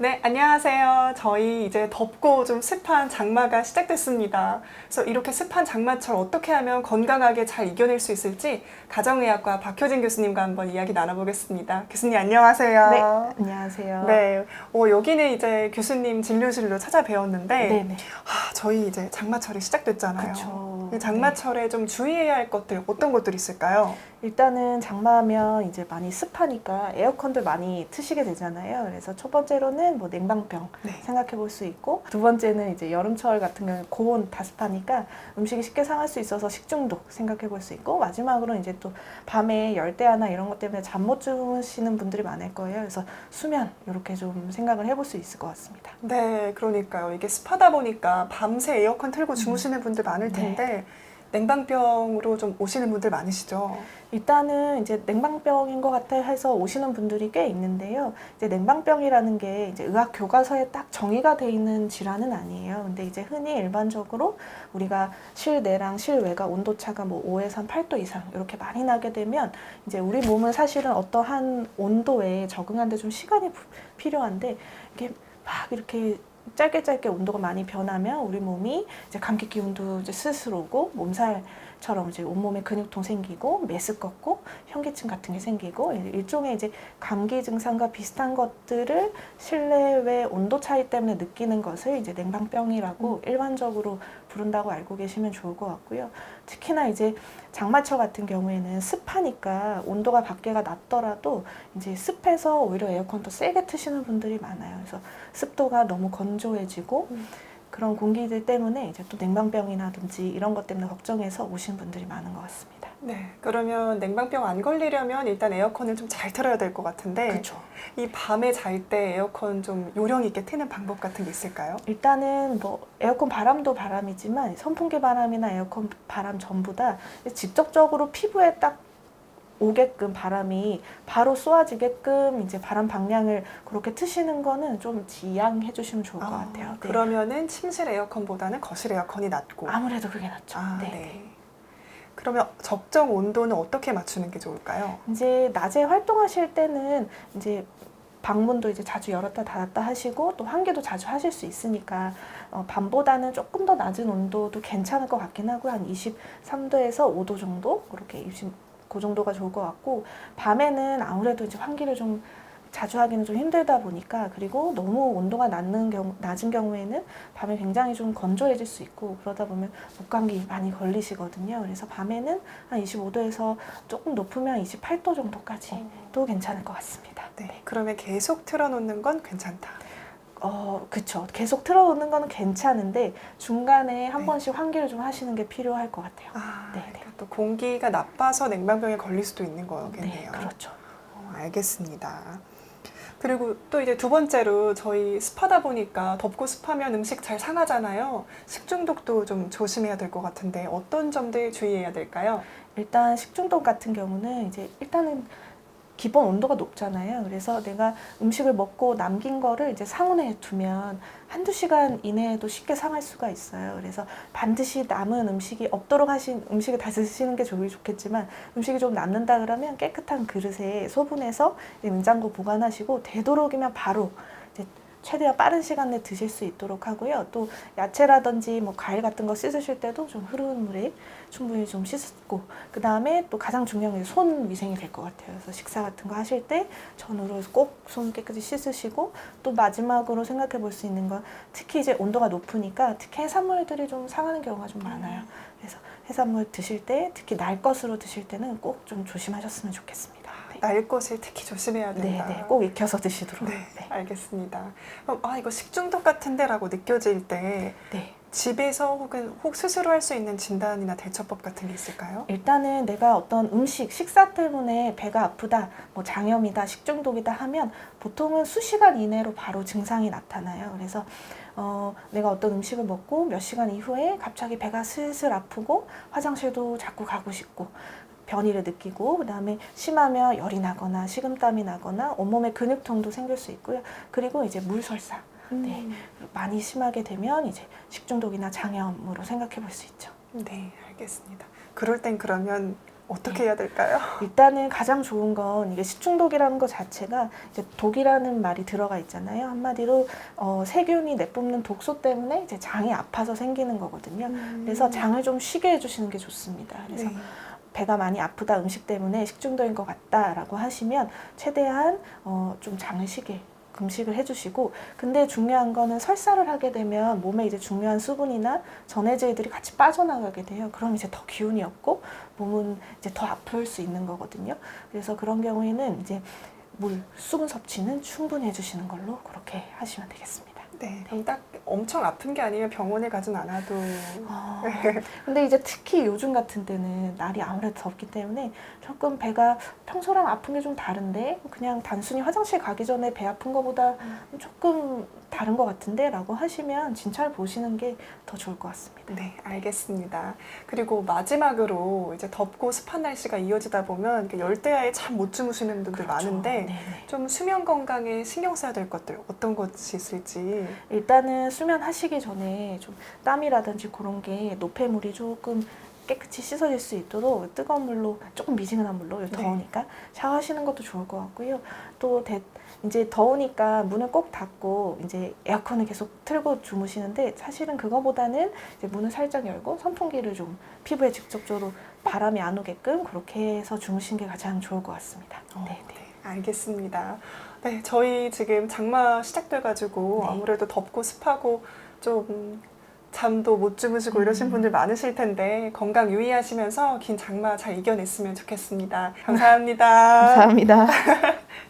네, 안녕하세요. 저희 이제 덥고 좀 습한 장마가 시작됐습니다. 그래서 이렇게 습한 장마철 어떻게 하면 건강하게 잘 이겨낼 수 있을지 가정의학과 박효진 교수님과 한번 이야기 나눠보겠습니다. 교수님 안녕하세요. 네, 안녕하세요. 네, 어, 여기는 이제 교수님 진료실로 찾아뵈었는데 네, 네. 아, 저희 이제 장마철이 시작됐잖아요. 그쵸. 이 장마철에 좀 주의해야 할 것들 어떤 것들이 있을까요? 일단은 장마하면 이제 많이 습하니까 에어컨들 많이 트시게 되잖아요. 그래서 첫 번째로는 뭐 냉방병 네. 생각해 볼 수 있고 두 번째는 이제 여름철 같은 경우는 고온 다습하니까 음식이 쉽게 상할 수 있어서 식중독 생각해 볼 수 있고 마지막으로 이제 또 밤에 열대야나 이런 것 때문에 잠 못 주무시는 분들이 많을 거예요. 그래서 수면 이렇게 좀 생각을 해볼 수 있을 것 같습니다. 네, 그러니까요. 이게 습하다 보니까 밤새 에어컨 틀고 주무시는 분들 많을 네. 냉방병으로 좀 오시는 분들 많으시죠? 일단은 이제 냉방병인 것 같아 해서 오시는 분들이 꽤 있는데요. 이제 냉방병이라는 게 이제 의학 교과서에 딱 정의가 돼 있는 질환은 아니에요. 근데 이제 흔히 일반적으로 우리가 실내랑 실외가 온도 차가 뭐 5에서 한 8도 이상 이렇게 많이 나게 되면 이제 우리 몸은 사실은 어떠한 온도에 적응하는데 좀 시간이 부- 필요한데 이게 막 이렇게 짧게 짧게 온도가 많이 변하면 우리 몸이 이제 감기 기운도 이제 스스로 오고 몸살 처럼 이제 온몸에 근육통 생기고 메스껍고 현기증 같은 게 생기고 일종의 이제 감기 증상과 비슷한 것들을 실내외 온도 차이 때문에 느끼는 것을 이제 냉방병이라고 일반적으로 부른다고 알고 계시면 좋을 것 같고요. 특히나 이제 장마철 같은 경우에는 습하니까 온도가 밖에가 낮더라도 이제 습해서 오히려 에어컨 더 세게 트시는 분들이 많아요. 그래서 습도가 너무 건조해지고 음. 그런 공기들 때문에 이제 또 냉방병이라든지 이런 것 때문에 걱정해서 오신 분들이 많은 것 같습니다. 네. 그러면 냉방병 안 걸리려면 일단 에어컨을 좀 잘 틀어야 될 것 같은데 그렇죠. 이 밤에 잘 때 에어컨 좀 요령 있게 트는 방법 같은 게 있을까요? 일단은 뭐 에어컨 바람도 바람이지만 선풍기 바람이나 에어컨 바람 전부 다 직접적으로 피부에 딱 오게끔 바람이 바로 쏘아지게끔 이제 바람 방향을 그렇게 트시는 거는 좀 지양해 주시면 좋을 것 아, 같아요. 네. 그러면은 침실 에어컨보다는 거실 에어컨이 낫고. 아무래도 그게 낫죠. 아, 네. 네. 그러면 적정 온도는 어떻게 맞추는 게 좋을까요? 이제 낮에 활동하실 때는 이제 방문도 이제 자주 열었다 닫았다 하시고 또 환기도 자주 하실 수 있으니까 어, 밤보다는 조금 더 낮은 온도도 괜찮을 것 같긴 하고요. 한 23도에서 5도 정도 그렇게 20, 그 정도가 좋을 것 같고 밤에는 아무래도 이제 환기를 좀 자주 하기는 좀 힘들다 보니까 그리고 너무 온도가 낮은 경우 낮은 경우에는 밤에 굉장히 좀 건조해질 수 있고 그러다 보면 목감기 많이 걸리시거든요. 그래서 밤에는 한 25도에서 조금 높으면 28도 정도까지 도 괜찮을 것 같습니다. 네. 그러면 계속 틀어놓는 건 괜찮다. 어, 그쵸. 계속 틀어놓는 거는 괜찮은데 중간에 한 네. 번씩 환기를 좀 하시는 게 필요할 것 같아요. 아, 네, 네. 그러니까 또 공기가 나빠서 냉방병에 걸릴 수도 있는 거겠네요. 네, 그렇죠. 어, 알겠습니다. 그리고 또 이제 두 번째로 저희 습하다 보니까 덥고 습하면 음식 잘 상하잖아요. 식중독도 좀 조심해야 될 것 같은데 어떤 점들 주의해야 될까요? 일단 식중독 같은 경우는 이제 일단은 기본 온도가 높잖아요. 그래서 내가 음식을 먹고 남긴 거를 이제 상온에 두면 한두 시간 이내에도 쉽게 상할 수가 있어요. 그래서 반드시 남은 음식이 없도록 하신 음식을 다 드시는 게 좋이 좋겠지만 음식이 좀 남는다 그러면 깨끗한 그릇에 소분해서 냉장고 보관하시고 되도록이면 바로 최대한 빠른 시간 내에 드실 수 있도록 하고요. 또 야채라든지 뭐 과일 같은 거 씻으실 때도 좀 흐르는 물에 충분히 좀 씻고 그 다음에 또 가장 중요한 게 손 위생이 될 것 같아요. 그래서 식사 같은 거 하실 때 전으로 꼭 손 깨끗이 씻으시고 또 마지막으로 생각해 볼 수 있는 건 특히 이제 온도가 높으니까 특히 해산물들이 좀 상하는 경우가 좀 많아요. 그래서 해산물 드실 때 특히 날 것으로 드실 때는 꼭 좀 조심하셨으면 좋겠습니다. 네. 날 것을 특히 조심해야 네, 된다. 네, 꼭 익혀서 드시도록. 네, 네. 알겠습니다. 그럼 아 이거 식중독 같은데라고 느껴질 때 네. 집에서 혹은 혹 스스로 할 수 있는 진단이나 대처법 같은 게 있을까요? 일단은 내가 어떤 음식, 식사 때문에 배가 아프다, 뭐 장염이다, 식중독이다 하면 보통은 수시간 이내로 바로 증상이 나타나요. 그래서 어, 내가 어떤 음식을 먹고 몇 시간 이후에 갑자기 배가 슬슬 아프고 화장실도 자꾸 가고 싶고 변이를 느끼고 그다음에 심하면 열이 나거나 식은땀이 나거나 온몸에 근육통도 생길 수 있고요. 그리고 이제 물설사 네. 많이 심하게 되면 이제 식중독이나 장염으로 생각해 볼 수 있죠. 네, 알겠습니다. 그럴 땐 그러면 어떻게 해야 될까요? 일단은 가장 좋은 건 이게 식중독이라는 것 자체가 이제 독이라는 말이 들어가 있잖아요. 한마디로 어, 세균이 내뿜는 독소 때문에 이제 장이 아파서 생기는 거거든요. 그래서 장을 좀 쉬게 해주시는 게 좋습니다. 그래서 네. 배가 많이 아프다 음식 때문에 식중독인 것 같다라고 하시면 최대한 어, 좀 장을 쉬게 금식을 해주시고 근데 중요한 거는 설사를 하게 되면 몸에 이제 중요한 수분이나 전해질들이 같이 빠져나가게 돼요. 그럼 이제 더 기운이 없고 몸은 이제 더 아플 수 있는 거거든요. 그래서 그런 경우에는 이제 물 수분 섭취는 충분히 해주시는 걸로 그렇게 하시면 되겠습니다. 네. 그럼 딱 엄청 아픈 게 아니면 병원에 가진 않아도 아, 근데 이제 특히 요즘 같은 때는 날이 아무래도 덥기 때문에 조금 배가 평소랑 아픈 게 좀 다른데 그냥 단순히 화장실 가기 전에 배 아픈 거보다 조금 다른 것 같은데 라고 하시면 진찰 보시는 게 더 좋을 것 같습니다. 네, 알겠습니다. 그리고 마지막으로 이제 덥고 습한 날씨가 이어지다 보면 열대야에 참 못 주무시는 분들 그렇죠. 많은데 네네. 좀 수면 건강에 신경 써야 될 것들 어떤 것이 있을지 일단은 수면하시기 전에 좀 땀이라든지 그런 게 노폐물이 조금 깨끗이 씻어질 수 있도록 뜨거운 물로 조금 미지근한 물로 네. 더우니까 샤워하시는 것도 좋을 것 같고요. 또 대, 이제 더우니까 문을 꼭 닫고 이제 에어컨을 계속 틀고 주무시는데 사실은 그거보다는 이제 문을 살짝 열고 선풍기를 좀 피부에 직접적으로 바람이 안 오게끔 그렇게 해서 주무시는 게 가장 좋을 것 같습니다. 어, 네, 네. 네, 알겠습니다. 네, 저희 지금 장마 시작돼가지고 네. 아무래도 덥고 습하고 좀 잠도 못 주무시고 이러신 음. 분들 많으실 텐데 건강 유의하시면서 긴 장마 잘 이겨냈으면 좋겠습니다. 감사합니다. 감사합니다.